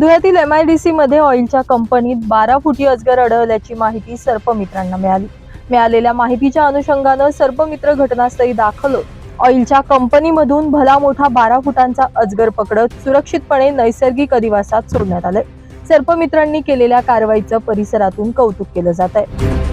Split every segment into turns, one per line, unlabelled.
धुळ्यातील M I D C मध्ये ऑइलच्या कंपनीत बारा फुटी अजगर आढळल्याची माहिती सर्पमित्रांना मिळाली. मिळालेल्या माहितीच्या अनुषंगानं सर्पमित्र घटनास्थळी दाखल होत. ऑइलच्या कंपनीमधून भला मोठा बारा फुटांचा अजगर पकडत सुरक्षितपणे नैसर्गिक अधिवासात सोडण्यात आलंय. सर्पमित्रांनी केलेल्या कारवाईचं परिसरातून कौतुक केलं जात आहे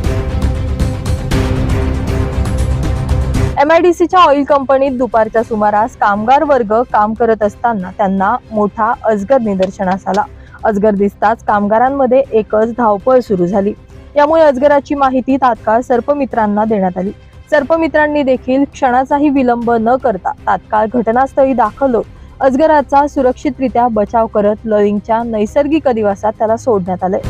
एमआयडीसीच्या ऑइल कंपनीत दुपारच्या सुमारास कामगार वर्ग काम करत असताना त्यांना मोठा अजगर निदर्शनास आला. अजगर दिसताच कामगारांमध्ये एकच धावपळ सुरू झाली. यामुळे अजगराची माहिती तात्काळ सर्पमित्रांना देण्यात आली. सर्पमित्रांनी देखील क्षणाचाही विलंब न करता तात्काळ घटनास्थळी दाखल होत अजगराचा सुरक्षितरित्या बचाव करत लळिंगच्या नैसर्गिक अधिवासात त्याला सोडण्यात आलंय.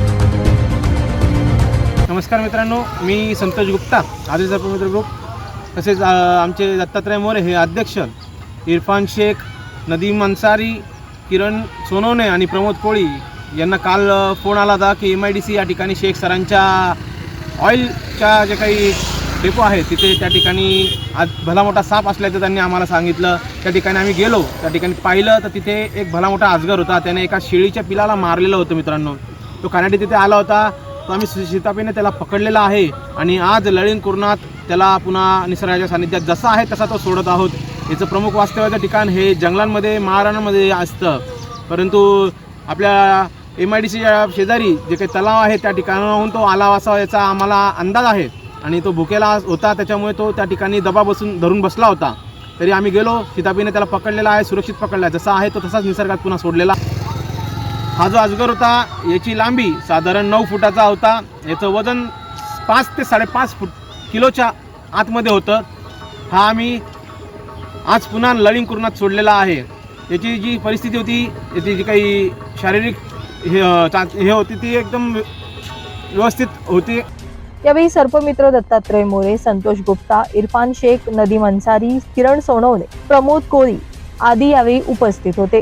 नमस्कार मित्रांनो मी संतोष गुप्ता आदिल सर्पमित्र ग्रुप तसेच आमचे दत्तात्रय मोरे हे अध्यक्ष इरफान शेख नदीम अन्सारी किरण सोनवणे आणि प्रमोद कोळी यांना काल फोन आला होता की एम आय डी सी या ठिकाणी शेख सरांच्या ऑइलच्या जे काही डेपो आहे तिथे त्या ठिकाणी आज भला मोठा साप असल्याचं त्यांनी आम्हाला सांगितलं. त्या ठिकाणी आम्ही गेलो. त्या ठिकाणी पाहिलं तर तिथे एक भला मोठा आजगर होता. त्याने एका शेळीच्या पिलाला मारलेलं होतं मित्रांनो. तो खाण्यासाठी तिथे आला होता. स्वामी आम्ही त्याला पकडलेला आहे आणि आज लळीन कुरणात त्याला पुन्हा निसर्गाच्या सानिध्यात जसा आहे तसा तो सोडत आहोत. याचं प्रमुख वास्तव्याचं ठिकाण हे जंगलांमध्ये महाराणांमध्ये असतं. परंतु आपल्या एम आय डी सीच्या शेजारी जे काही तलाव आहे त्या ठिकाणाहून तो आला असा याचा आम्हाला अंदाज आहे. आणि तो भुकेला होता त्याच्यामुळे तो त्या ठिकाणी दबा बसून धरून बसला होता. तरी आम्ही गेलो सीतापीने त्याला पकडलेला आहे सुरक्षित पकडला आहे. जसा आहे तो तसाच निसर्गात पुन्हा सोडलेला. हा जो अजगर होता याची लांबी साधारण नऊ फुटाचा होता. याचं वजन पाच ते साडेपाच फूट किलोच्या आतमध्ये होतं. हा आम्ही आज पुन्हा लळिंग कुरणात सोडलेला आहे. याची जी परिस्थिती होती याची जी काही शारीरिक हे चा हे होती ती एकदम व्यवस्थित होती.
यावेळी सर्पमित्र दत्तात्रय मोरे संतोष गुप्ता इरफान शेख नदीम अन्सारी किरण सोनवणे प्रमोद कोळी आदी यावेळी उपस्थित होते.